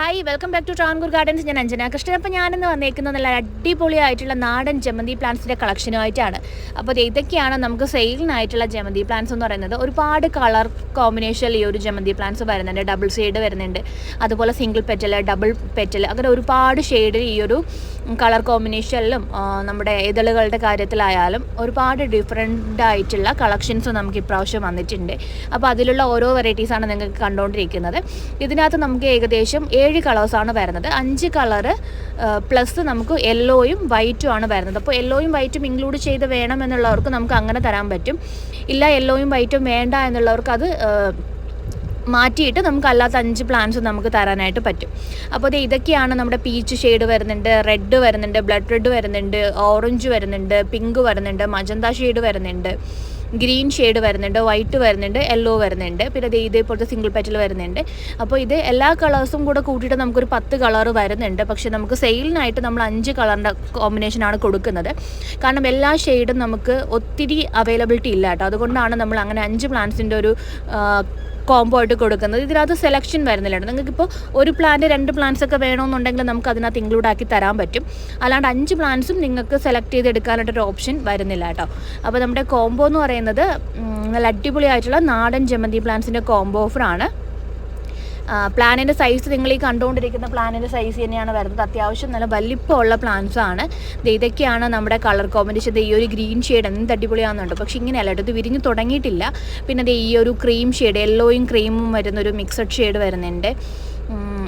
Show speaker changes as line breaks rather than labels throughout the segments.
Hi welcome back to Travancore Gardens ഞാൻ അഞ്ജന. കൃഷ്ണൻ അപ്പോൾ ഞാനിന്ന് വന്നേക്കുന്നത് നല്ല അടിപൊളിയായിട്ടുള്ള നാടൻ ജമന്തി പ്ലാന്റ്സിന്റെ കളക്ഷനുമായിട്ടാണ് അപ്പോൾ ഇതൊക്കെയാണ് നമുക്ക് സെയിലിനായിട്ടുള്ള ജമന്തി പ്ലാന്റ്സ് എന്ന് പറയുന്നത്. ഒരുപാട് കളർ കോമ്പിനേഷനിൽ ഈ ഒരു ജമന്തി പ്ലാന്റ്സ് വരുന്നുണ്ട്. ഡബിൾ ഷെയ്ഡ് വരുന്നുണ്ട്. അതുപോലെ സിംഗിൾ പെറ്റൽ ഡബിൾ പെറ്റൽ അങ്ങനെ ഒരുപാട് ഷെയ്ഡിൽ ഈ ഒരു കളർ കോമ്പിനേഷനിലും നമ്മുടെ ഇതളുകളുടെ കാര്യത്തിലായാലും ഒരുപാട് ഡിഫറെന്റ് ആയിട്ടുള്ള കളക്ഷൻസ് നമുക്ക് ഇപ്രാവശ്യം വന്നിട്ടുണ്ട്. അപ്പോൾ അതിലുള്ള ഓരോ വെറൈറ്റീസാണ് നിങ്ങൾക്ക് കണ്ടുകൊണ്ടിരിക്കുന്നത് ഇതിനകത്ത് നമുക്ക് ഏകദേശം ഏഴ് കളേഴ്സാണ് വരുന്നത്. അഞ്ച് കളറ് പ്ലസ് നമുക്ക് യെല്ലോയും വൈറ്റും ആണ് വരുന്നത്. അപ്പോൾ യെല്ലോയും വൈറ്റും ഇൻക്ലൂഡ് ചെയ്ത് വേണമെന്നുള്ളവർക്ക് നമുക്ക് അങ്ങനെ തരാൻ പറ്റും. ഇല്ല യെല്ലോയും വൈറ്റും വേണ്ട എന്നുള്ളവർക്ക് അത് മാറ്റിയിട്ട് നമുക്ക് അല്ലാത്ത അഞ്ച് പ്ലാന്റ്സ് നമുക്ക് തരാനായിട്ട് പറ്റും. അപ്പോൾ ദേ ഇതൊക്കെയാണ് നമ്മുടെ പീച്ച് ഷെയ്ഡ് വരുന്നുണ്ട് റെഡ് വരുന്നുണ്ട് ബ്ലഡ് റെഡ് വരുന്നുണ്ട് ഓറഞ്ച് വരുന്നുണ്ട് പിങ്ക് വരുന്നുണ്ട് മജന്ത ഷെയ്ഡ് വരുന്നുണ്ട് ഗ്രീൻ ഷെയ്ഡ് വരുന്നുണ്ട് വൈറ്റ് വരുന്നുണ്ട് യെല്ലോ വരുന്നുണ്ട്. പിന്നെ ദേ ഇതേപോലത്തെ സിംഗിൾ പെറ്റൽ വരുന്നുണ്ട്. അപ്പോൾ ഇത് എല്ലാ കളേഴ്സും കൂടെ കൂട്ടിയിട്ട് നമുക്കൊരു പത്ത് കളർ വരുന്നുണ്ട്. പക്ഷേ നമുക്ക് സെയിലിനായിട്ട് നമ്മൾ അഞ്ച് കളറിന്റെ കോമ്പിനേഷനാണ് കൊടുക്കുന്നത്. കാരണം എല്ലാ ഷെയ്ഡും നമുക്ക് ഒത്തിരി അവൈലബിലിറ്റി ഇല്ല കേട്ടോ. അതുകൊണ്ടാണ് നമ്മൾ അങ്ങനെ അഞ്ച് പ്ലാന്റ്സിന്റെ ഒരു കോംബോ ആയിട്ട് കൊടുക്കുന്നത്. ഇതിനകത്ത് സെലക്ഷൻ വരുന്നില്ല നിങ്ങൾക്കിപ്പോൾ ഒരു പ്ലാന്റ് രണ്ട് പ്ലാന്റ്സ് ഒക്കെ വേണമെന്നുണ്ടെങ്കിൽ നമുക്ക് അതിനകത്ത് ഇൻക്ലൂഡ് ആക്കി തരാൻ പറ്റും. അല്ലാണ്ട് അഞ്ച് പ്ലാന്റ്സും നിങ്ങൾക്ക് സെലക്ട് ചെയ്ത് എടുക്കാനായിട്ടൊരു ഓപ്ഷൻ വരുന്നില്ല കേട്ടോ. അപ്പോൾ നമ്മുടെ കോംബോ എന്ന് പറയുന്നത് നല്ല അടിപൊളിയായിട്ടുള്ള നാടൻ ജമന്തി പ്ലാന്റ്സിന്റെ കോംബോ ഓഫറാണ് പ്ലാനിന്റെ സൈസ് നിങ്ങൾ ഈ കണ്ടുകൊണ്ടിരിക്കുന്ന പ്ലാനിന്റെ സൈസ് തന്നെയാണ് വരുന്നത്. അത്യാവശ്യം നല്ല വലിപ്പമുള്ള പ്ലാന്റ്സ് ആണ്. ഇതൊക്കെയാണ് നമ്മുടെ കളർ കോമ്പിനേഷൻ ഈ ഒരു ഗ്രീൻ ഷെയ്ഡ് എന്ത് അടിപൊളിയാണെന്നുണ്ട്. പക്ഷെ ഇങ്ങനെയല്ല ഇത് വിരിഞ്ഞ് തുടങ്ങിയിട്ടില്ല. പിന്നെ ദേ ഈ ഒരു ക്രീം ഷെയ്ഡ് യെല്ലോയും ക്രീമും വരുന്നൊരു മിക്സഡ് ഷെയ്ഡ് വരുന്നുണ്ട്.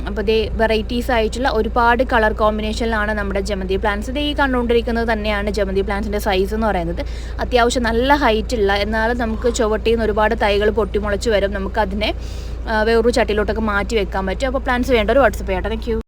അപ്പോൾ ഇതേ വെറൈറ്റീസ് ആയിട്ടുള്ള ഒരുപാട് കളർ കോമ്പിനേഷനിലാണ് നമ്മുടെ ജമന്തി പ്ലാന്റ്സ് ഇത് ഈ കണ്ടുകൊണ്ടിരിക്കുന്നത് തന്നെയാണ് ജമന്തി പ്ലാന്റ്സിന്റെ സൈസ് എന്ന് പറയുന്നത്. അത്യാവശ്യം നല്ല ഹൈറ്റ് ഉള്ള എന്നാലും നമുക്ക് ചുവട്ടിൽ നിന്ന് ഒരുപാട് തൈകൾ പൊട്ടിമുളച്ച് വരും. നമുക്കതിനെ വേറൊരു ചട്ടിയിലോട്ടൊക്കെ മാറ്റി വെക്കാൻ പറ്റും. അപ്പോൾ പ്ലാന്റ്സ് വേണ്ട ഒരു വാട്സപ്പ് ചെയ്യട്ടെ താങ്ക്